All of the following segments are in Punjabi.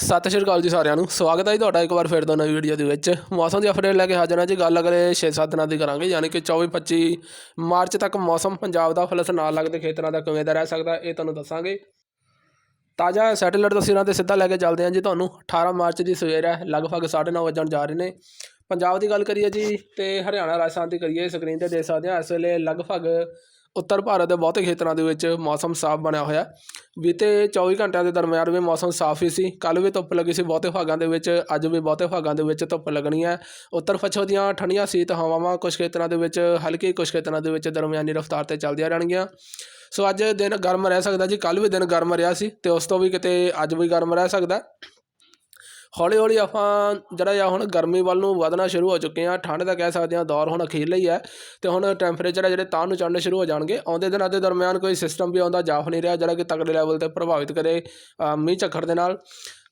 ਸਤਿ ਸ਼੍ਰੀ ਅਕਾਲ ਜੀ ਸਾਰਿਆਂ ਨੂੰ। ਸਵਾਗਤ ਹੈ ਜੀ ਤੁਹਾਡਾ ਇੱਕ ਵਾਰ ਫਿਰ ਤੋਂ ਨਵੀਂ ਵੀਡੀਓ ਦੇ ਵਿੱਚ। ਮੌਸਮ ਦੀ ਅਪਡੇਟ ਲੈ ਕੇ ਹਾਜ਼ਰ ਹਾਂ ਜੀ। ਗੱਲ ਅਗਲੇ 6-7 ਦਿਨਾਂ ਦੀ ਕਰਾਂਗੇ। ਯਾਨੀ ਕਿ 24-25 ਮਾਰਚ ਤੱਕ ਮੌਸਮ ਪੰਜਾਬ ਦਾ ਫਲਸ ਨਾਲ ਲੱਗਦੇ ਖੇਤਰਾਂ ਦਾ ਕਿਵੇਂ ਦਾ ਰਹਿ ਸਕਦਾ ਇਹ ਤੁਹਾਨੂੰ ਦੱਸਾਂਗੇ। ਤਾਜ਼ਾ ਸੈਟੇਲਾਈਟ ਤਸਵੀਰਾਂ ਤੇ ਸਿੱਧਾ ਲੈ ਕੇ ਚੱਲਦੇ ਹਾਂ ਜੀ ਤੁਹਾਨੂੰ। 18 ਮਾਰਚ ਦੀ ਸਵੇਰ ਹੈ। ਲਗਭਗ 9:30 ਵਜਣ ਜਾ ਰਹੇ ਨੇ। ਪੰਜਾਬ ਦੀ ਗੱਲ ਕਰੀਏ ਜੀ ਤੇ ਹਰਿਆਣਾ, ਰਾਜਸਥਾਨ ਦੀ ਕਰੀਏ। ਸਕਰੀਨ ਤੇ ਦੇਖ ਸਕਦੇ ਹਾਂ। ਇਸ ਵੇਲੇ ਲਗਭਗ ਉੱਤਰ ਭਾਰਤ ਦੇ ਬਹੁਤੇ ਖੇਤਰਾਂ ਦੇ ਵਿੱਚ ਮੌਸਮ ਸਾਫ਼ ਬਣਿਆ ਹੋਇਆ। ਬੀਤੇ 24 ਘੰਟਿਆਂ ਦੇ ਦਰਮਿਆਨ ਵੀ ਮੌਸਮ ਸਾਫ਼ ਹੀ ਸੀ। ਕੱਲ੍ਹ ਵੀ ਧੁੱਪ ਲੱਗੀ ਸੀ ਬਹੁਤੇ ਭਾਗਾਂ ਦੇ ਵਿੱਚ, ਅੱਜ ਵੀ ਬਹੁਤੇ ਭਾਗਾਂ ਦੇ ਵਿੱਚ ਧੁੱਪ ਲੱਗਣੀ ਹੈ। ਉੱਤਰ ਪੱਛਮ ਦੀਆਂ ਠੰਡੀਆਂ ਸੀਤ ਹਵਾਵਾਂ ਕੁਝ ਖੇਤਰਾਂ ਦੇ ਵਿੱਚ, ਹਲਕੀ ਕੁਝ ਖੇਤਰਾਂ ਦੇ ਵਿੱਚ ਦਰਮਿਆਨੀ ਰਫ਼ਤਾਰ ਤੇ ਚੱਲਦੀਆਂ ਰਹਿਣਗੀਆਂ। ਸੋ ਅੱਜ ਦਿਨ ਗਰਮ ਰਹਿ ਸਕਦਾ ਜੀ, ਕੱਲ੍ਹ ਵੀ ਦਿਨ ਗਰਮ ਰਿਹਾ ਸੀ ਤੇ ਉਸ ਤੋਂ ਵੀ ਕਿਤੇ ਅੱਜ ਵੀ ਗਰਮ ਰਹਿ ਸਕਦਾ। ਹੌਲੀ ਹੌਲੀ ਆਪਾਂ ਜਿਹੜਾ ਆ ਹੁਣ ਗਰਮੀ ਵੱਲ ਨੂੰ ਵਧਣਾ ਸ਼ੁਰੂ ਹੋ ਚੁੱਕੇ ਆ ਠੰਡ ਦਾ ਕਹਿ ਸਕਦੇ ਆ ਦੌਰ ਹੁਣ ਅਖੀਰਲਾ ਹੀ ਹੈ ਤੇ ਹੁਣ ਟੈਂਪਰੇਚਰ ਆ ਜਿਹੜੇ ਤਾਂ ਨੂੰ ਚੜ੍ਹਨੇ ਸ਼ੁਰੂ ਹੋ ਜਾਣਗੇ। ਆਉਂਦੇ ਦਿਨਾਂ ਦੇ ਦਰਮਿਆਨ ਕੋਈ ਸਿਸਟਮ ਵੀ ਆਉਂਦਾ ਜਾਫ ਨਹੀਂ ਰਿਹਾ, ਜਿਹੜਾ ਕਿ ਤਕੜੇ ਲੈਵਲ ਤੇ ਪ੍ਰਭਾਵਿਤ ਕਰੇ ਮੀਂਹ ਝੱਖੜ ਦੇ ਨਾਲ।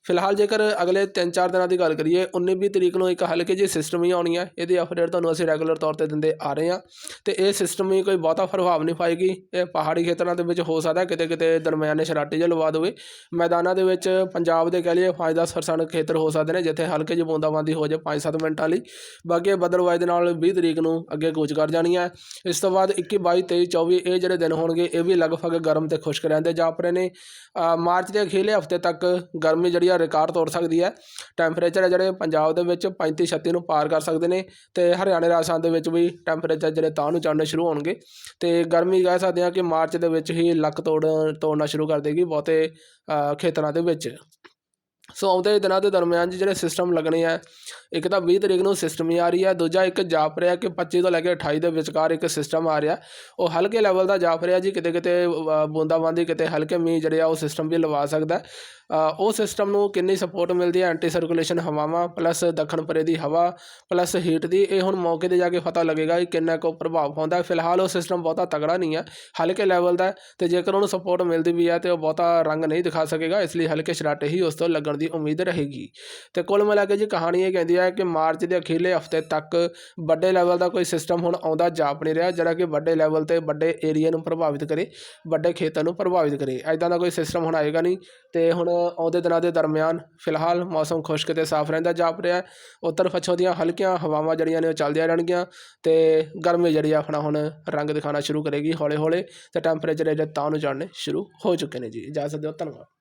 ਫਿਲਹਾਲ ਜੇਕਰ ਅਗਲੇ 3-4 ਦਿਨਾਂ ਦੀ ਗੱਲ ਕਰੀਏ 19-20 ਤਰੀਕ ਨੂੰ ਇੱਕ ਹਲਕੇ ਜਿਹੀ ਸਿਸਟਮ ਹੀ ਆਉਣੀ ਹੈ, ਇਹਦੀ ਅਪਡੇਟ ਤੁਹਾਨੂੰ ਅਸੀਂ ਰੈਗੂਲਰ ਤੌਰ ਤੇ ਦਿੰਦੇ ਆ ਰਹੇ ਹਾਂ। ਤੇ ਇਹ ਸਿਸਟਮ ਹੀ ਕੋਈ ਬਹੁਤਾ ਪ੍ਰਭਾਵ ਨਹੀਂ ਪਾਏਗੀ, ਇਹ ਪਹਾੜੀ ਖੇਤਰਾਂ ਦੇ ਵਿੱਚ ਹੋ ਸਕਦਾ ਕਿਤੇ ਕਿਤੇ ਦਰਮਿਆਨੇ ਸ਼ਰਾਟੇ ਜਿਹਾ ਲਵਾ ਦੇਵੇ। ਮੈਦਾਨਾਂ ਦੇ ਵਿੱਚ ਪੰਜਾਬ ਦੇ ਕਹਿ ਲਈਏ 5-10% ਖੇਤਰ ਹੋ ਸਕਦੇ ਨੇ, ਜਿੱਥੇ ਹਲਕੇ ਜਿਹੀ ਬੂੰਦਾਬਾਂਦੀ ਹੋ ਜਾਏ 5-7 ਮਿੰਟਾਂ ਲਈ। ਬਾਕੀ ਇਹ ਬਦਲਵਾਈ ਦੇ ਨਾਲ 20 ਤਰੀਕ ਨੂੰ ਅੱਗੇ ਕੂਚ ਕਰ ਜਾਣੀ ਹੈ। ਇਸ ਤੋਂ ਬਾਅਦ 21 22 23 24 ਇਹ ਜਿਹੜੇ ਦਿਨ ਹੋਣਗੇ, ਇਹ ਵੀ ਲਗਭਗ ਗਰਮ ਤੇ ਖੁਸ਼ਕ ਰਹਿੰਦੇ ਜਾਪ ਰਹੇ ਨੇ। ਮਾਰਚ ਦੇ ਅਖੀਲੇ ਹਫ਼ਤੇ ਤੱਕ ਗਰਮੀ ਜਿਹੜੀ ਆ ਰਿਕਾਰਡ ਤੋੜ ਸਕਦੀ ਹੈ। ਟੈਂਪਰੇਚਰ ਹੈ ਜਿਹੜੇ ਪੰਜਾਬ ਦੇ ਵਿੱਚ 35 36 ਨੂੰ ਪਾਰ ਕਰ ਸਕਦੇ ਨੇ ਤੇ ਹਰਿਆਣੇ ਰਾਜਸਥਾਨ ਦੇ ਵਿੱਚ ਵੀ ਟੈਂਪਰੇਚਰ ਜਿਹੜੇ ਤਾਂ ਨੂੰ ਚੜ੍ਹਨੇ ਸ਼ੁਰੂ ਹੋਣਗੇ। ਤੇ ਗਰਮੀ ਕਹਿ ਸਕਦੇ ਹਾਂ ਕਿ ਮਾਰਚ ਦੇ ਵਿੱਚ ਹੀ ਲੱਕ ਤੋੜ ਤੋੜਨਾ ਸ਼ੁਰੂ ਕਰ ਦੇਗੀ ਬਹੁਤੇ ਖੇਤਰਾਂ ਦੇ ਵਿੱਚ। ਸੋ ਆਉਂਦੇ ਦਿਨਾਂ ਦੇ ਦਰਮਿਆਨ 'ਚ ਜਿਹੜੇ ਸਿਸਟਮ ਲੱਗਣੇ ਆ ਇੱਕ ਤਾਂ 20 ਤਰੀਕ ਨੂੰ ਸਿਸਟਮ ਹੀ ਆ ਰਹੀ ਹੈ ਦੂਜਾ ਇੱਕ ਜਾਪ ਰਿਹਾ ਕਿ 25 ਤੋਂ ਲੈ ਕੇ 28 ਦੇ ਵਿਚਕਾਰ ਇੱਕ ਸਿਸਟਮ ਆ ਰਿਹਾ। ਉਹ ਹਲਕੇ ਲੈਵਲ ਦਾ ਜਾਪ ਰਿਹਾ ਜੀ ਕਿਤੇ ਕਿਤੇ ਅ, ਬੂੰਦਾਬਾਂਦੀ ਕਿਤੇ ਹਲਕੇ ਮੀਂਹ ਜਿਹੜੇ ਆ ਉਹ ਸਿਸਟਮ ਵੀ ਲਵਾ ਸਕਦਾ। ਉਹ ਸਿਸਟਮ ਨੂੰ ਕਿੰਨੀ ਸਪੋਰਟ ਮਿਲਦੀ ਹੈ ਐਂਟੀ ਸਰਕੂਲੇਸ਼ਨ ਹਵਾਵਾਂ ਪਲੱਸ ਦੱਖਣ ਪਰੇ ਦੀ ਹਵਾ ਪਲੱਸ ਹੀਟ ਦੀ, ਇਹ ਹੁਣ ਮੌਕੇ ਤੇ ਜਾ ਕੇ ਪਤਾ ਲੱਗੇਗਾ ਕਿ ਕਿੰਨਾ ਕੁ ਪ੍ਰਭਾਵ ਪਾਉਂਦਾ ਫਿਲਹਾਲ ਉਹ ਸਿਸਟਮ ਬਹੁਤਾ ਤਗੜਾ ਨਹੀਂ ਹੈ, ਹਲਕੇ ਲੈਵਲ ਦਾ ਹੈ ਤੇ ਜੇਕਰ ਉਹਨੂੰ ਸਪੋਰਟ ਮਿਲਦੀ ਵੀ ਹੈ ਤੇ ਉਹ ਬਹੁਤਾ ਰੰਗ ਨਹੀਂ ਦਿਖਾ ਸਕੇਗਾ, ਇਸ ਲਈ ਹਲਕੇ ਸ਼ਰਾਟੇ ਹੀ ਉਸ ਤੋਂ ਲੱਗਣ ਦੀ ਉਮੀਦ ਰਹੇਗੀ। ਤੇ ਕੁੱਲ ਮਿਲਾ ਕੇ ਜੀ ਕਹਾਣੀ ਇਹ ਕਹਿੰਦੀ ਹੈ ਕਿ ਮਾਰਚ ਦੇ ਅਖੀਰਲੇ ਹਫ਼ਤੇ ਤੱਕ ਵੱਡੇ ਲੈਵਲ ਦਾ ਕੋਈ ਸਿਸਟਮ ਹੁਣ ਆਉਂਦਾ ਜਾਪ ਨਹੀਂ ਰਿਹਾ, ਜਿਹੜਾ ਕਿ ਵੱਡੇ ਲੈਵਲ ਤੇ ਵੱਡੇ ਏਰੀਆ ਨੂੰ ਪ੍ਰਭਾਵਿਤ ਕਰੇ, ਵੱਡੇ ਖੇਤਾਂ ਨੂੰ ਪ੍ਰਭਾਵਿਤ ਕਰੇ। ਐਦਾਂ ਦਾ ਕੋਈ ਸਿਸਟਮ ਹੁਣ ਆਏਗਾ ਨਹੀਂ ਤੇ ਹੁਣ ਆਉਂਦੇ ਦਿਨਾਂ ਦੇ ਦਰਮਿਆਨ ਫਿਲਹਾਲ ਮੌਸਮ ਖੁਸ਼ਕ ਤੇ ਸਾਫ਼ ਰਹਿੰਦਾ ਜਾਪ ਰਿਹਾ ਉੱਤਰ ਪੱਛਮ ਦੀਆਂ ਹਲਕੀਆਂ ਹਵਾਵਾਂ ਜਿਹੜੀਆਂ ਨੇ ਉਹ ਚੱਲਦੀਆਂ ਰਹਿਣਗੀਆਂ ਤੇ ਗਰਮੀ ਜਿਹੜੀ ਆ ਆਪਣਾ ਹੁਣ ਰੰਗ ਦਿਖਾਉਣਾ ਸ਼ੁਰੂ ਕਰੇਗੀ ਹੌਲੇ ਹੌਲੇ ਤੇ ਟੈਂਪਰੇਚਰ ਜਿਹੜੇ ਤਾਂ ਨੂੰ ਚੜ੍ਹਨੇ ਸ਼ੁਰੂ ਹੋ ਚੁੱਕੇ ਨੇ ਜੀ। ਇਜਾਜ਼ ਸਕਦੇ ਹੋ ਧੰਨਵਾਦ।